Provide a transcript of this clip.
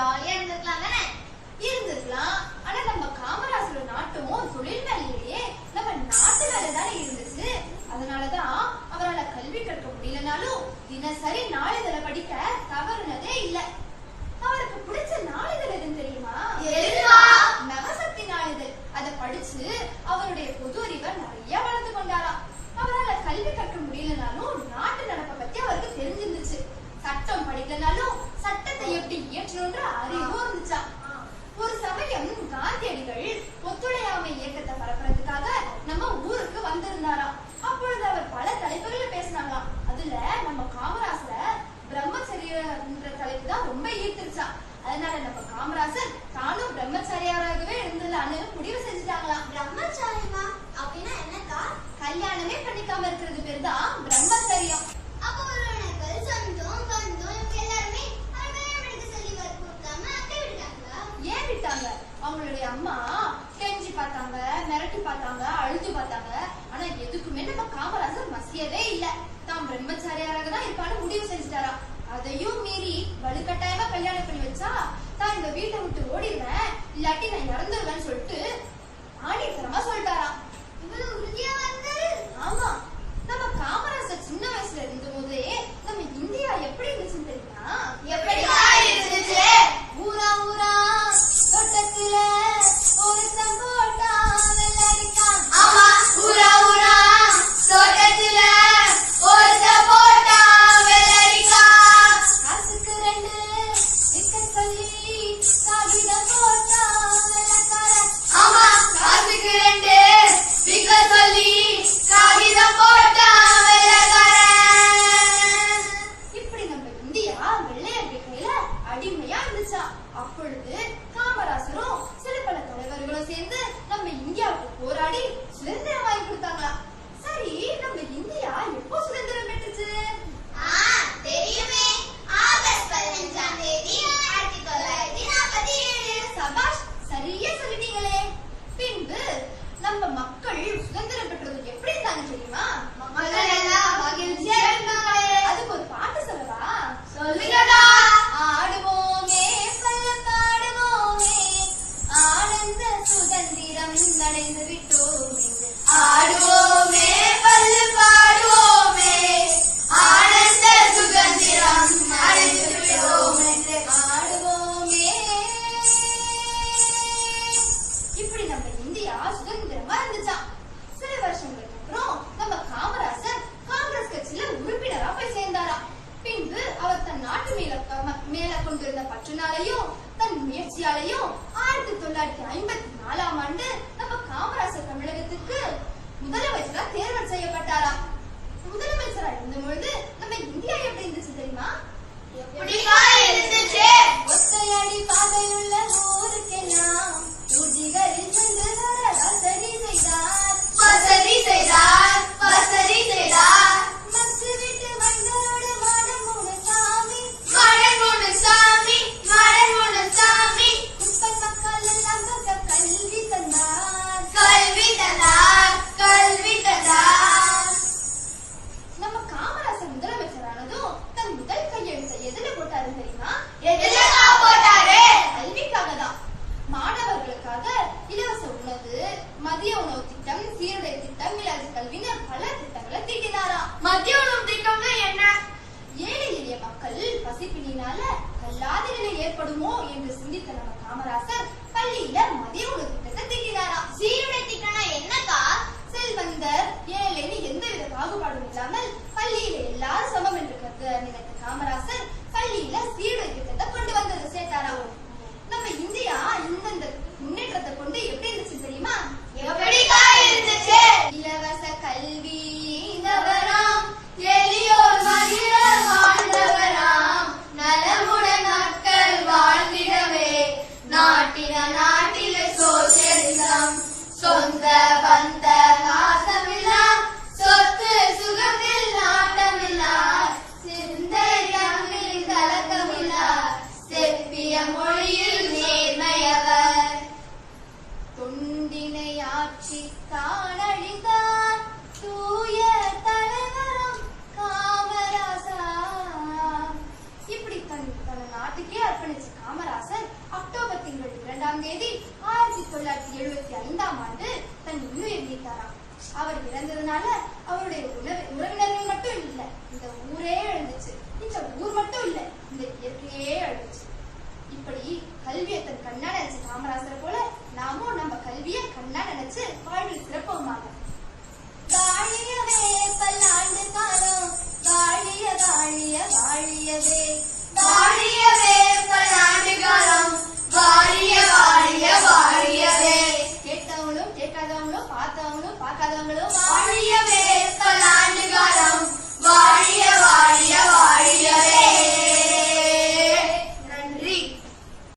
저요. அவருக்கு தான் ரொம்ப ஈர்த்துருச்சா. அதனால நம்ம காமராசர் தானும் பிரம்மச்சாரியாராகவே இருந்ததுல அண்ணனும் முடிவு செஞ்சுட்டாங்களா பிரம்மச்சாரியமா அப்படின்னா என்னக்கா? கல்யாணமே பண்ணி இந்த வீட்டை விட்டு ஓடிடுவேன். இல்லாட்டி நான் இறந்துருவேன்னு சொல்லிட்டு ஆடி bu arada திட்டம் சீருடை திட்டம் இலவச கல்வின்னு பல திட்டங்களை தீட்டினாராம் மத்திய உணவு திட்டம்னா என்ன? ஏழை எளிய மக்கள் பசிப்பினால கல்லாத நிலை ஏற்படுமோ என்று சிந்தித்த நம்ம காமராசர் பள்ளியில மதிய உணவு சொந்த பந்த நாசமில்லா சொத்து சுகத்தில் நாட்டமில்லா சிந்தை சிந்தையில் கலக்கமில்லா செப்பிய மொழியில் நேர்மையவர். தொண்டினை ஆட்சி தானழிந்தார் ஆயிரத்தி தொள்ளாயிரத்தி எழுபத்தி ஐந்தாம் ஆண்டு தன் உயிர் நீத்தாராம் அவர் இறந்ததுனால அவருடைய உணவு உறவினர்கள் மட்டும் இல்ல இந்த ஊரே அழிஞ்சுச்சு. இந்த ஊர் மட்டும் இல்ல இந்த இயற்கையே அழிஞ்சுச்சு. இப்படி கல்வியை தன் கண்ணா